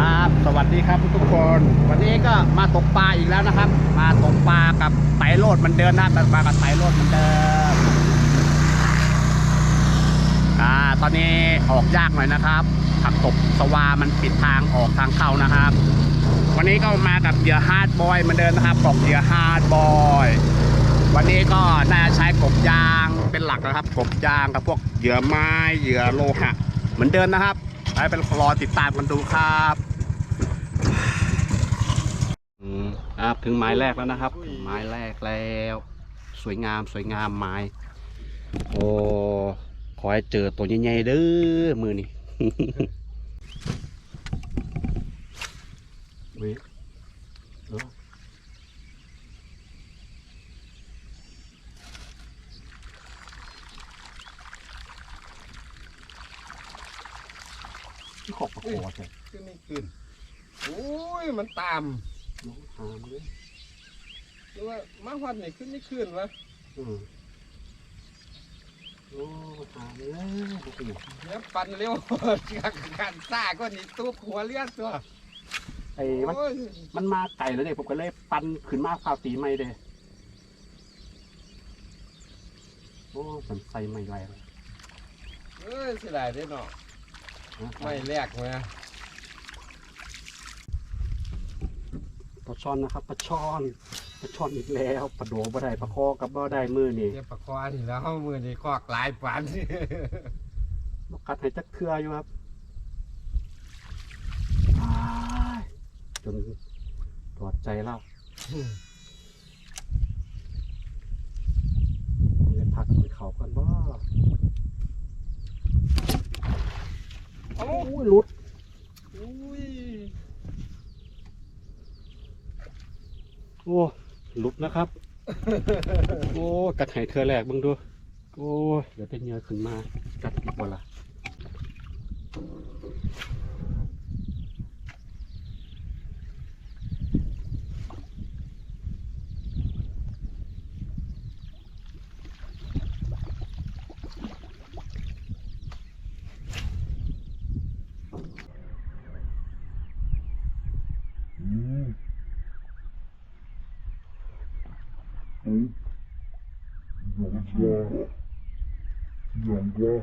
ครับ สวัสดีครับทุกคน วันนี้ก็มาตกปลาอีกแล้วนะครับ มาตกปลากับไตโรดมันเดิมนะตกปลากับไตโรดเหมันเดิมอ่าตอนนี้ออกยากหน่อยนะครับผักตบสวามันปิดทางออกทางเข้านะครับ วันนี้ก็มากับเหยื่อฮาร์ดบอยมือนเดิมนะครับกบเหยื่อฮาร์ดบอยวันนี้ก็น่าจะใช้กบยางเป็นหลักนะครับกบยางกับพวกเหยื่อไม้เหยื่อโลหะ เหมือนเดิมนะครับไปเป็นรอติดตามกันดูครับ ครับถึงไม้แรกแล้วนะครับถึงไม้แรกแล้ว สวยงามสวยงามไม้ โอ้ขอให้เจอตัวใหญ่ๆเด้อมือนี่เว้ยเออที่ขอบประคอใช่ขึ้นไม่ขึ้น โอ้ยมันตามน้องหามเลยหรือว่ามาฮอดนี่ขึ้นไม่ขึ้นวะอืมโอ้หามเลยโอ้โหเดี๋ยวปั่นเร็วการซ่าก็นี่ตุ๊บหัวเลียดตัวไอ้มันโอ้ยมันมาไก่แล้วเนี่ยผมก็เลยปันขึ้นมาข้าวตีไม่เลยโอ้สันใส่ไม่ไรเลยเอ้ยเสียดายได้เนาะไม่แลกมาป ลาช่อนนะครับปลาช่อนปลาช่อนอีกแล้วปลาโดบ่ได้ปลาคอกับบ่ได้มือนี่เดี๋ยวประคอนี่แล้วมือนี่คอกหลายปันนกกัดให้จักเครืออยู่ครับอ้ายจนถอดใจแล้วเลยพักไปเขากันบ่โอ้โอ้ยหลุด อุ้ย โอ้ หลุดนะครับ โอ้กัดไห้เธอแรกเบิ่งดู โอ้ยเดี๋ยวเป็นเหงือขึ้นมากัดอีกบ่ล่ะ Vamos lá. Vamos lá.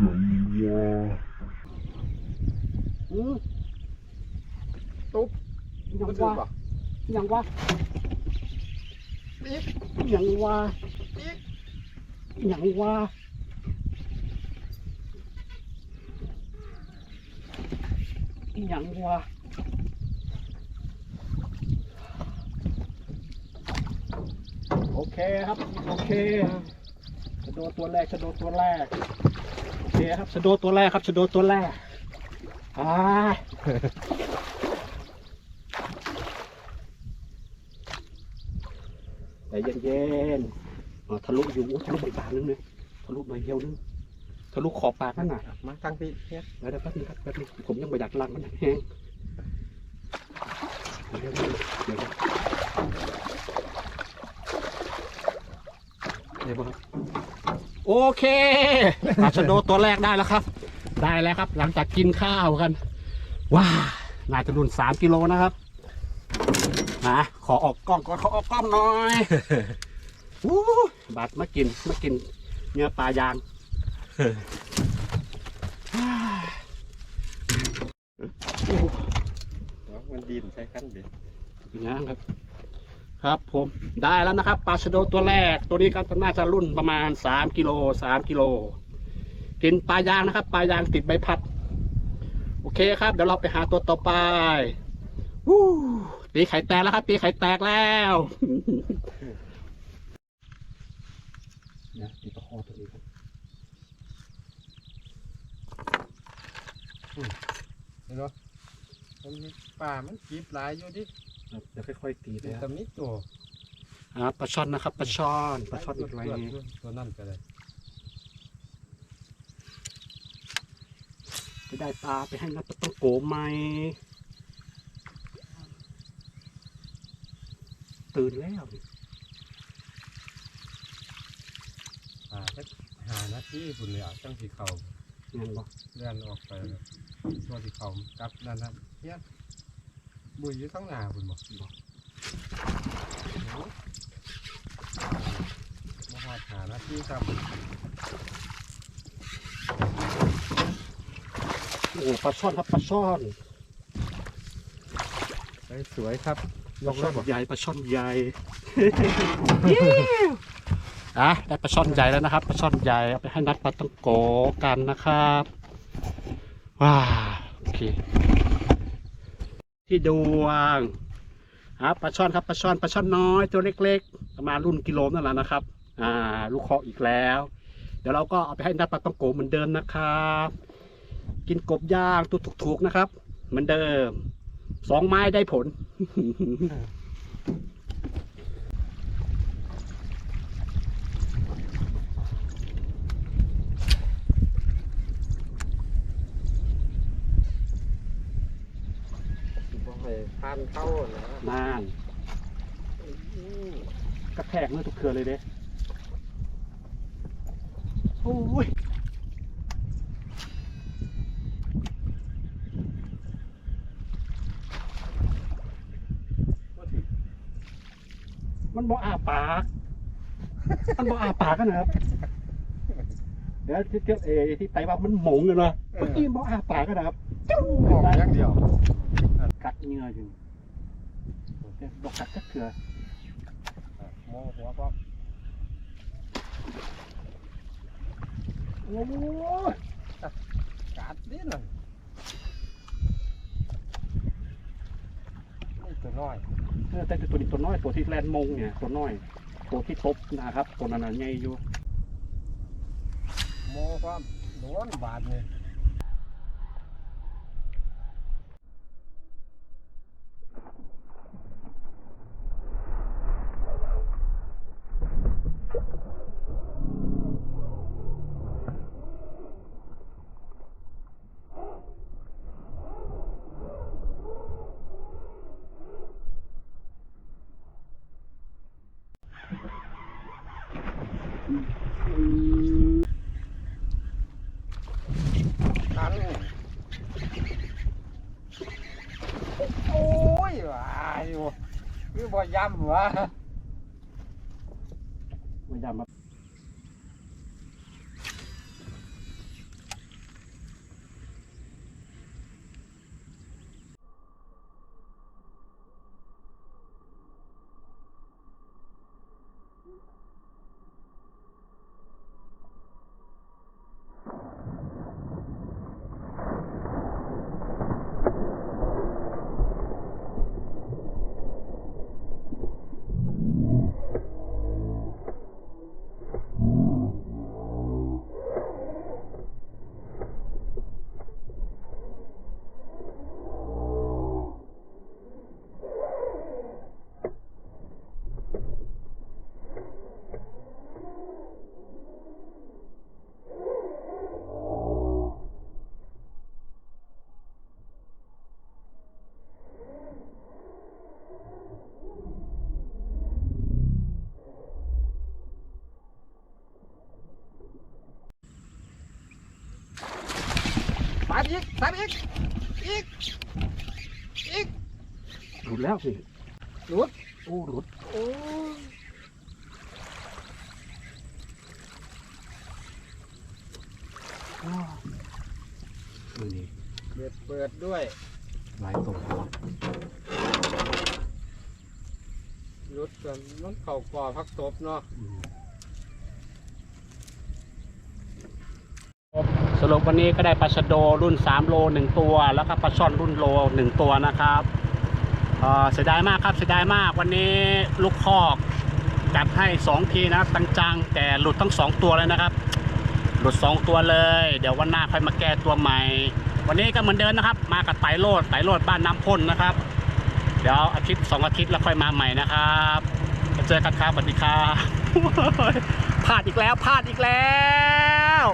Vamos lá. อือตุ๊บยังมันถึงว่า ป่ะ ยังว่า ปี๊บ ยังว่า ปี๊บ ยังว่ายังว่า โอเคครับ โอเคชะโดตัวแรกชะโดตัวแรก โอเคครับชะโดตัวแรกครับชะโดตัวแรก อ่าใจเย็นๆอ่าทะลุอยู่ทะลุใบบางนึงเลยทะลุใบเดียวนึง ทะลุขอบปากนั่นน่ะ มาตั้งพี่เฮ็ดเดี๋ยวเดี๋ยวแป๊บนึงครับแป๊บนึงผมยังไม่อยากลังมันแห้งเดี๋ยวเดี๋ยวเดี๋ยว ดี๋ยวครับโอเคปลาชะโดตัวแรกได้แล้วครับ ได้แล้วครับ หลังจากกินข้าวกัน ว้าน่าจะรุนสามกิโลนะครับนะขอออกกล้องก่อนขอออกกล้องหน่อยอู้บาดมากินมากิน เนื้อปลายางมันดินใช้ขั้นดิอย่างนี้ครับ ครับผมได้แล้วนะครับปลาชะโดตัวแรกตัวนี้ก็น่าจะรุ่นประมาณสามกิโลสามกิโลกินปลายางนะครับปลายางติดใบพัด โอเคครับ เดี๋ยวเราไปหาตัวต่อไปวู้ตีไข่แตกแล้วครับ ตีไข่แตกแล้วเนี่ยตีตะคอตัวนี้ครับเห็นปะมันมี ป่ามันกีบหลายอยู่ดิเดี๋ยวค่อยๆตีไปมีครับตำนี้ตัวอ่าปลาช่อนนะครับปลาช่อนปลาช่อนอีกไรนี้ตัวนั่นก็ได้จะได้ปลาไปให้นักต้องโกไหมตื่นแล้วป่าสักหานานาทีพุ่นเลยอะจังสิเข้างั้นบ่เลื่อนออกไปแล้วช่วงที่เข้ากลับนั่นนะเฮีย บุยอยู่ทั้งหน้าพุ่นบ่บ่มาหอดหานาทีครับโอ้ปลาช่อนครับปลาช่อนสวยครับปลาช่อนใหญ่ปลาช่อนใหญ่อะได้ปลาช่อนใหญ่แล้วนะครับปลาช่อนใหญ่เอาไปให้นัดปลาต้องโกกันนะครับว้าโอเค ที่ดวงครับปลาช่อนครับปลาช่อนปลาช่อนน้อยตัวเล็ก ๆ ประมาณรุ่นกิโลนั่นแหละนะครับ อ่า ลูกคออีกแล้ว เดี๋ยวเราก็เอาไปให้นัดปลาต้องโกเหมือนเดิมนะครับ กินกบย่างตัวถูกๆนะครับ เหมือนเดิมสองไม้ได้ผล ทานเข้านะนานกระแทกเมื่อทุกเครือเลยเด้โอ้ยมันบ่อาปาก มันบ่อาปากกันนะครับเดี๋ยวที่เอที่ไตว่ามันหมงเลยเนาะเมื่อกี้บ่อาปากกันนะครับออกอย่างเดียว กัดเหงื่ออยู่เดี๋ยวบอกกัดก็เถื่อโมหัวป๊อกโอ้ยกัดนิดหน่อยนี่ตัวน้อยเออแต่ตัวนี้ตัวน้อยตัวที่แลนมงเนี่ยตัวน้อยตัวที่ทบนะครับตัวนั้นนะใหญ่อยู่โมความโดนบาดนี่ทันโอ้ยว้ายอยู่ ว่าย้ำวะไม่ยามา ปาดอีกปาดอีก อีก อีก หลุดแล้วสิหลุด โอ้หลุด โอ้ยอ้าวนี่เปิดเปิดด้วยหลายตัวครับหลุดจนมันเข่าคอพักตบเนาะอืม สรุปวันนี้ก็ได้ปลาชะโดรุ่น 3 โล 1 ตัว แล้วก็ปลาช่อนรุ่นโล 1 ตัวนะครับเสียดายมากครับเสียดายมากวันนี้ลูกคอกจัดให้ 2 ทีนะครับตังจังๆแต่หลุดทั้ง 2 ตัวเลยนะครับ หลุด 2 ตัวเลย เดี๋ยววันหน้าค่อยมาแก้ตัวใหม่ วันนี้ก็เหมือนเดิมนะครับ มากับไตโลดไตโลดบ้านน้ำพ่นนะครับ เดี๋ยวอาทิตย์สองอาทิตย์แล้วค่อยมาใหม่นะครับมาเจอกันครับสวัสดีครับพลาดอีกแล้วพลาดอีกแล้ว